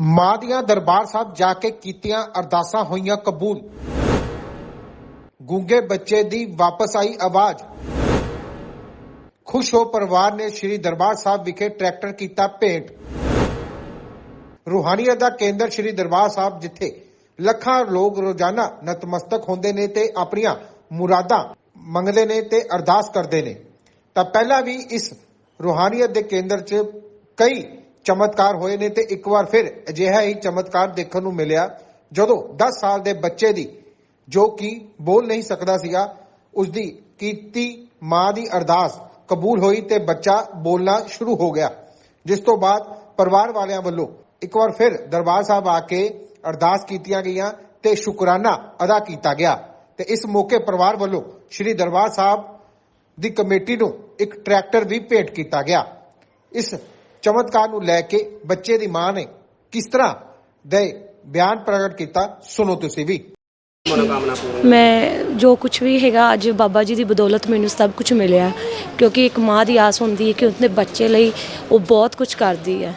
ਮਾਂ ਦੀਆਂ ਦਰਬਾਰ ਸਾਹਿਬ ਜਾ ਕੇ ਕੀਤੀਆਂ ਅਰਦਾਸਾਂ ਹੋਈਆਂ ਕਬੂਲ। ਗੂੰਗੇ ਬੱਚੇ ਦੀ ਵਾਪਸ ਆਈ ਆਵਾਜ਼। ਖੁਸ਼ ਹੋ ਪਰਿਵਾਰ ਨੇ ਸ੍ਰੀ ਦਰਬਾਰ ਸਾਹਿਬ ਵਿਖੇ ਟਰੈਕਟਰ ਕੀਤਾ ਭੇਂਟ। ਰੂਹਾਨੀਅਤ ਦਾ ਕੇਂਦਰ ਸ੍ਰੀ ਦਰਬਾਰ ਸਾਹਿਬ, ਜਿੱਥੇ ਲੱਖਾਂ ਲੋਕ ਰੋਜ਼ਾਨਾ ਨਤਮਸਤਕ ਹੁੰਦੇ ਨੇ ਤੇ ਆਪਣੀਆਂ ਮੁਰਾਦਾਂ ਮੰਗਦੇ ਨੇ ਤੇ ਅਰਦਾਸ ਕਰਦੇ ਨੇ। ਤਾਂ ਪਹਿਲਾਂ ਵੀ ਇਸ ਰੂਹਾਨੀਅਤ ਦੇ ਕੇਂਦਰ 'ਚ ਕਈ ਚਮਤਕਾਰ ਹੋਏ ਨੇ ਤੇ ਇੱਕ ਵਾਰ ਫਿਰ ਅਜਿਹਾ ਹੀ ਚਮਤਕਾਰ ਦੇਖਣ ਨੂੰ ਮਿਲਿਆ, ਜਦੋਂ 10 ਸਾਲ ਦੇ ਬੱਚੇ ਦੀ, ਜੋ ਕਿ ਬੋਲ ਨਹੀਂ ਸਕਦਾ ਸੀਗਾ ਉਸ ਦੀ ਕੀਤੀ ਮਾਂ ਦੀ ਅਰਦਾਸ ਕਬੂਲ ਹੋਈ ਤੇ ਬੱਚਾ ਬੋਲਣਾ ਸ਼ੁਰੂ ਹੋ ਗਿਆ, ਜਿਸ ਤੋਂ ਬਾਅਦ ਪਰਿਵਾਰ ਵਾਲਿਆਂ ਵੱਲੋਂ ਇੱਕ ਵਾਰ ਫਿਰ ਦਰਬਾਰ ਸਾਹਿਬ ਆ ਕੇ ਅਰਦਾਸ ਕੀਤੀਆਂ ਗਈਆਂ ਤੇ ਸ਼ੁਕਰਾਨਾ ਅਦਾ ਕੀਤਾ ਗਿਆ ਤੇ ਇਸ ਮੌਕੇ ਪਰਿਵਾਰ ਵੱਲੋਂ ਸ੍ਰੀ ਦਰਬਾਰ ਸਾਹਿਬ ਦੀ ਕਮੇਟੀ ਨੂੰ ਇੱਕ ਟਰੈਕਟਰ ਵੀ ਭੇਟ ਕੀਤਾ ਗਿਆ। ਇਸ ਚਮਤਕਾਰ ਨੂੰ ਲੈ ਕੇ ਬੱਚੇ ਦੀ ਮਾਂ ਨੇ ਕਿਸ ਤਰ੍ਹਾਂ ਦੇ ਬਿਆਨ ਪ੍ਰਗਟ ਕੀਤਾ ਸੁਣੋ ਤੁਸੀਂ ਵੀ। ਮੈਂ ਜੋ ਕੁਝ ਵੀ ਹੈਗਾ ਅੱਜ ਬਾਬਾ ਜੀ ਦੀ ਬਦੌਲਤ ਮੈਨੂੰ ਸਭ ਕੁਝ ਮਿਲਿਆ ਕਿਉਂਕਿ ਇੱਕ ਮਾਂ ਦੀ ਆਸ ਹੁੰਦੀ ਹੈ ਕਿ ਉਸਦੇ ਬੱਚੇ ਲਈ ਉਹ ਬਹੁਤ ਕੁਝ ਕਰਦੀ ਹੈ।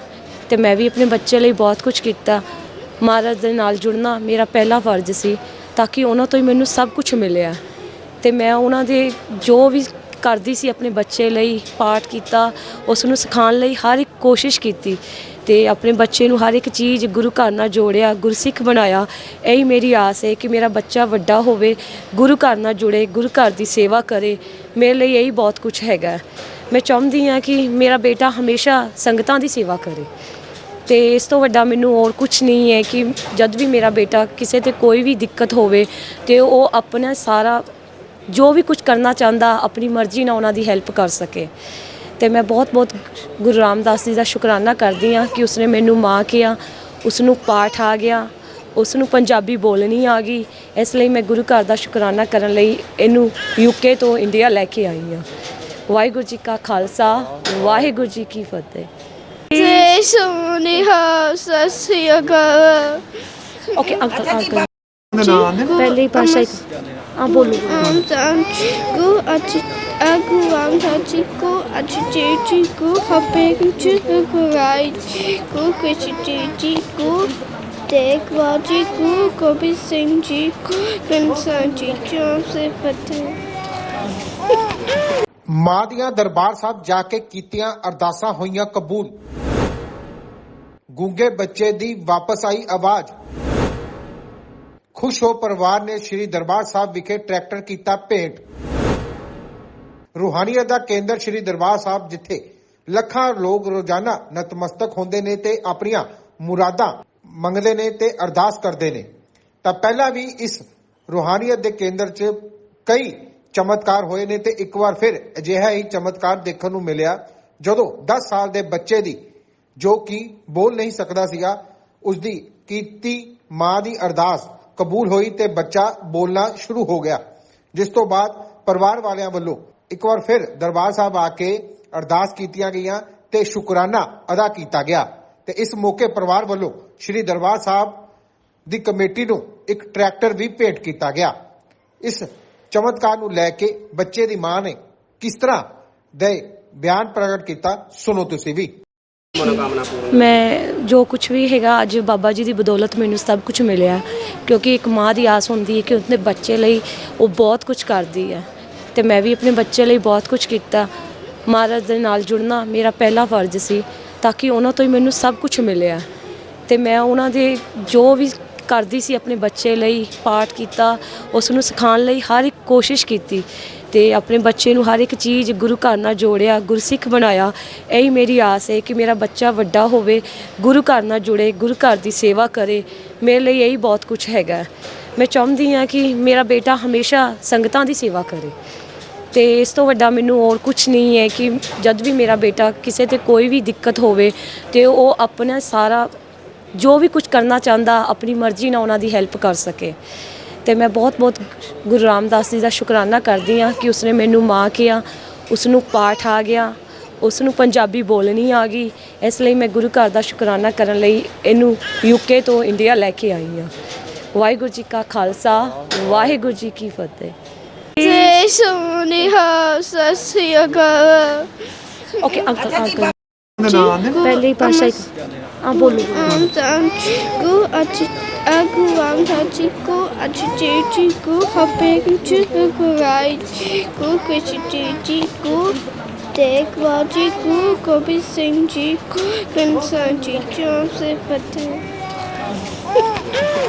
ਤੇ ਮੈਂ ਵੀ ਆਪਣੇ ਬੱਚੇ ਲਈ ਬਹੁਤ ਕੁਝ ਕੀਤਾ। ਮਹਾਰਾਜ ਦੇ ਨਾਲ ਜੁੜਨਾ ਮੇਰਾ ਪਹਿਲਾ ਫਰਜ਼ ਸੀ ਤਾਂ ਕਿ ਉਹਨਾਂ ਤੋਂ ਹੀ ਮੈਨੂੰ ਸਭ ਕੁਝ ਮਿਲਿਆ। ਤੇ ਮੈਂ ਉਹਨਾਂ ਦੇ ਜੋ ਵੀ ਕਰਦੀ ਸੀ ਆਪਣੇ ਬੱਚੇ ਲਈ ਪਾਠ ਕੀਤਾ, ਉਸ ਨੂੰ ਸਿਖਾਉਣ ਲਈ ਹਰ ਇੱਕ ਕੋਸ਼ਿਸ਼ ਕੀਤੀ ਤੇ ਆਪਣੇ ਬੱਚੇ ਨੂੰ ਹਰ ਇੱਕ ਚੀਜ਼ ਗੁਰੂ ਘਰ ਨਾਲ ਜੋੜਿਆ, ਗੁਰਸਿੱਖ ਬਣਾਇਆ। ਇਹੀ ਮੇਰੀ ਆਸ ਹੈ ਕਿ ਮੇਰਾ ਬੱਚਾ ਵੱਡਾ ਹੋਵੇ, ਗੁਰੂ ਘਰ ਨਾਲ ਜੁੜੇ, ਗੁਰੂ ਘਰ ਦੀ ਸੇਵਾ ਕਰੇ। ਮੇਰੇ ਲਈ ਇਹੀ ਬਹੁਤ ਕੁਝ ਹੈਗਾ। ਮੈਂ ਚਾਹੁੰਦੀ ਹਾਂ ਕਿ ਮੇਰਾ ਬੇਟਾ ਹਮੇਸ਼ਾ ਸੰਗਤਾਂ ਦੀ ਸੇਵਾ ਕਰੇ। ਤੇ ਇਸ ਤੋਂ ਵੱਡਾ ਮੈਨੂੰ ਹੋਰ ਕੁਝ ਨਹੀਂ ਹੈ ਕਿ ਜਦ ਵੀ ਮੇਰਾ ਬੇਟਾ ਕਿਸੇ ਤੇ ਕੋਈ ਵੀ ਦਿੱਕਤ ਹੋਵੇ, ਤੇ ਉਹ ਆਪਣਾ ਸਾਰਾ ਜੋ ਵੀ ਕੁਝ ਕਰਨਾ ਚਾਹੁੰਦਾ ਆਪਣੀ ਮਰਜ਼ੀ ਨਾਲ ਉਹਨਾਂ ਦੀ ਹੈਲਪ ਕਰ ਸਕੇ। ਤੇ ਮੈਂ ਬਹੁਤ ਬਹੁਤ ਗੁਰੂ ਰਾਮਦਾਸ ਜੀ ਦਾ ਸ਼ੁਕਰਾਨਾ ਕਰਦੀ ਹਾਂ ਕਿ ਉਸਨੇ ਮੈਨੂੰ ਮਾਂ ਕਿਹਾ ਉਸ ਨੂੰ ਪਾਠ ਆ ਗਿਆ ਉਸ ਨੂੰ ਪੰਜਾਬੀ ਬੋਲਣੀ ਆ ਗਈ। ਇਸ ਲਈ ਮੈਂ ਗੁਰੂ ਘਰ ਦਾ ਸ਼ੁਕਰਾਨਾ ਕਰਨ ਲਈ ਇਹਨੂੰ ਯੂਕੇ ਤੋਂ ਇੰਡੀਆ ਲੈ ਕੇ ਆਈ ਹਾਂ। ਵਾਹਿਗੁਰੂ ਜੀ ਕਾ ਖਾਲਸਾ ਵਾਹਿਗੁਰੂ ਜੀ ਕੀ ਫਤਿਹ। ਜੈ ਸੋਨਿਹਾ ਸਤਿ ਸ੍ਰੀ ਅਕਾਲ। Okay uncle uncle. ਪਹਿਲੇ ਹੀ ਮਾਂ ਦੀਆਂ ਦਰਬਾਰ ਸਾਹਿਬ ਜਾ ਕੇ ਕੀਤੀਆਂ ਅਰਦਾਸਾਂ ਹੋਈਆਂ ਕਬੂਲ। ਗੂੰਗੇ ਬੱਚੇ ਦੀ ਵਾਪਸ ਆਈ ਆਵਾਜ਼। ਖੁਸ਼ ਹੋ ਪਰਿਵਾਰ ਨੇ ਸ੍ਰੀ ਦਰਬਾਰ ਸਾਹਿਬ ਵਿਖੇ ਟਰੈਕਟਰ ਕੀਤਾ ਭੇਟ। ਰੂਹਾਨੀਅਤ ਦਾ ਕੇਂਦਰ ਸ੍ਰੀ ਦਰਬਾਰ ਸਾਹਿਬ, ਜਿੱਥੇ ਲੱਖਾਂ ਲੋਕ ਰੋਜ਼ਾਨਾ ਨਤਮਸਤਕ ਹੁੰਦੇ ਨੇ ਤੇ ਆਪਣੀਆਂ ਮੁਰਾਦਾਂ ਮੰਗਦੇ ਨੇ ਤੇ ਅਰਦਾਸ ਕਰਦੇ ਨੇ। ਤਾਂ ਪਹਿਲਾਂ ਵੀ ਇਸ ਰੂਹਾਨੀਅਤ ਦੇ ਕੇਂਦਰ 'ਚ ਕਈ ਚਮਤਕਾਰ ਹੋਏ ਨੇ ਤੇ ਇੱਕ ਵਾਰ ਫਿਰ ਅਜਿਹਾ ਹੀ ਚਮਤਕਾਰ ਦੇਖਣ ਨੂੰ ਮਿਲਿਆ, ਜਦੋਂ 10 ਸਾਲ ਦੇ ਬੱਚੇ ਦੀ, ਜੋ ਕਿ ਬੋਲ ਨਹੀਂ ਸਕਦਾ ਸੀਗਾ ਉਸ ਦੀ ਕੀਤੀ ਮਾਂ ਦੀ ਅਰਦਾਸ ਕਬੂਲ ਹੋਈ ਤੇ ਬੱਚਾ ਬੋਲਣਾ ਸ਼ੁਰੂ ਹੋ ਗਿਆ। ਜਿਸ ਤੋਂ ਬਾਅਦ ਪਰਿਵਾਰ ਵਾਲਿਆਂ ਵੱਲੋਂ ਇੱਕ ਵਾਰ ਫਿਰ ਦਰਬਾਰ ਸਾਹਿਬ ਆ ਕੇ ਅਰਦਾਸ ਕੀਤੀਆਂ ਗਈਆਂ ਤੇ ਸ਼ੁਕਰਾਨਾ ਅਦਾ ਕੀਤਾ ਗਿਆ। ਤੇ ਇਸ ਮੌਕੇ ਪਰਿਵਾਰ ਵੱਲੋਂ ਸ੍ਰੀ ਦਰਬਾਰ ਸਾਹਿਬ ਦੀ ਕਮੇਟੀ ਨੂੰ ਇੱਕ ਟਰੈਕਟਰ ਵੀ ਭੇਟ ਕੀਤਾ ਗਿਆ। ਇਸ ਚਮਤਕਾਰ ਨੂੰ ਲੈ ਕੇ ਬੱਚੇ ਦੀ ਮਾਂ ਨੇ ਕਿਸ ਤਰ੍ਹਾਂ ਦੇ ਬਿਆਨ ਪ੍ਰਗਟ ਕੀਤਾ, ਸੁਣੋ ਤੁਸੀਂ ਵੀ। ਮਨੋਕਾਮਨਾ ਪੂਰਨ ਮੈਂ ਜੋ ਕੁਝ ਵੀ ਹੈਗਾ, ਅੱਜ ਬਾਬਾ ਜੀ ਦੀ ਬਦੌਲਤ ਮੈਨੂੰ ਸਭ ਕੁਝ ਮਿਲਿਆ। ਕਿਉਂਕਿ ਇੱਕ ਮਾਂ ਦੀ ਆਸ ਹੁੰਦੀ ਹੈ ਕਿ ਉਸਦੇ ਬੱਚੇ ਲਈ ਉਹ ਬਹੁਤ ਕੁਝ ਕਰਦੀ ਹੈ। ਤੇ ਮੈਂ ਵੀ ਆਪਣੇ ਬੱਚੇ ਲਈ ਬਹੁਤ ਕੁਝ ਕੀਤਾ। ਮਹਾਰਾਜ ਦੇ ਨਾਲ ਜੁੜਨਾ ਮੇਰਾ ਪਹਿਲਾ ਫਰਜ਼ ਸੀ, ਤਾਂ ਕਿ ਉਹਨਾਂ ਤੋਂ ਹੀ ਮੈਨੂੰ ਸਭ ਕੁਝ ਮਿਲਿਆ। ਤੇ ਮੈਂ ਉਹਨਾਂ ਦੇ ਜੋ ਵੀ ਕਰਦੀ ਸੀ, ਆਪਣੇ ਬੱਚੇ ਲਈ ਪਾਠ ਕੀਤਾ ਉਸ ਨੂੰ ਸਿਖਾਉਣ ਲਈ ਹਰ ਇੱਕ ਕੋਸ਼ਿਸ਼ ਕੀਤੀ। ਤੇ ਆਪਣੇ ਬੱਚੇ ਨੂੰ ਹਰ ਇੱਕ ਚੀਜ਼ ਗੁਰੂ ਘਰ ਨਾਲ ਜੋੜਿਆ, ਗੁਰਸਿੱਖ ਬਣਾਇਆ। ਇਹੀ ਮੇਰੀ ਆਸ ਹੈ ਕਿ ਮੇਰਾ ਬੱਚਾ ਵੱਡਾ ਹੋਵੇ, ਗੁਰੂ ਘਰ ਨਾਲ ਜੁੜੇ, ਗੁਰੂ ਘਰ ਦੀ ਸੇਵਾ ਕਰੇ। ਮੇਰੇ ਲਈ ਇਹੀ ਬਹੁਤ ਕੁਝ ਹੈਗਾ। ਮੈਂ ਚਾਹੁੰਦੀ ਹਾਂ ਕਿ ਮੇਰਾ ਬੇਟਾ ਹਮੇਸ਼ਾ ਸੰਗਤਾਂ ਦੀ ਸੇਵਾ ਕਰੇ। ਤੇ ਇਸ ਤੋਂ ਵੱਡਾ ਮੈਨੂੰ ਹੋਰ ਕੁਝ ਨਹੀਂ ਹੈ ਕਿ ਜਦ ਵੀ ਮੇਰਾ ਬੇਟਾ ਕਿਸੇ ਤੇ ਕੋਈ ਵੀ ਦਿੱਕਤ ਹੋਵੇ, ਤੇ ਉਹ ਆਪਣਾ ਸਾਰਾ ਜੋ ਵੀ ਕੁਝ ਕਰਨਾ ਚਾਹੁੰਦਾ, ਆਪਣੀ ਮਰਜ਼ੀ ਨਾਲ ਉਹਨਾਂ ਦੀ ਹੈਲਪ ਕਰ ਸਕੇ। ਤੇ ਮੈਂ ਬਹੁਤ ਬਹੁਤ ਗੁਰੂ ਰਾਮਦਾਸ ਜੀ ਦਾ ਸ਼ੁਕਰਾਨਾ ਕਰਦੀ ਹਾਂ ਕਿ ਉਸਨੇ ਮੈਨੂੰ ਮਾਂ ਕਿਹਾ ਉਸ ਨੂੰ ਪਾਠ ਆ ਗਿਆ ਉਸ ਨੂੰ ਪੰਜਾਬੀ ਬੋਲਣੀ ਆ ਗਈ। ਇਸ ਲਈ ਮੈਂ ਗੁਰੂ ਘਰ ਦਾ ਸ਼ੁਕਰਾਨਾ ਕਰਨ ਲਈ ਇਹਨੂੰ ਯੂਕੇ ਤੋਂ ਇੰਡੀਆ ਲੈ ਕੇ ਆਈ ਹਾਂ। ਵਾਹਿਗੁਰੂ ਜੀ ਕਾ ਖਾਲਸਾ ਵਾਹਿਗੁਰੂ ਜੀ ਕੀ ਫਤਿਹ। ਜੈ ਸੋਨਿਹਾ ਸਤਿ ਸ੍ਰੀ ਅਕਾਲ ਓਕੇ ਅੰਕਲ ਅੰਕਲ ਪਹਿਲੇ ਪਾਸ਼ਾ ਆ ਬੋਲੋ ਬੋਲੋ। ਆਮਦਾਨ ਗੁ ਅਚ ਅਗੂ ਆਮਦਾ ਚਿਕੂ ਅਚ ਚੀਚੀ ਜੀ ਗੁ ਗੋਬਿੰਦ ਸਿੰਘ ਜੀ ਗੁ ਕੰਸਾਂ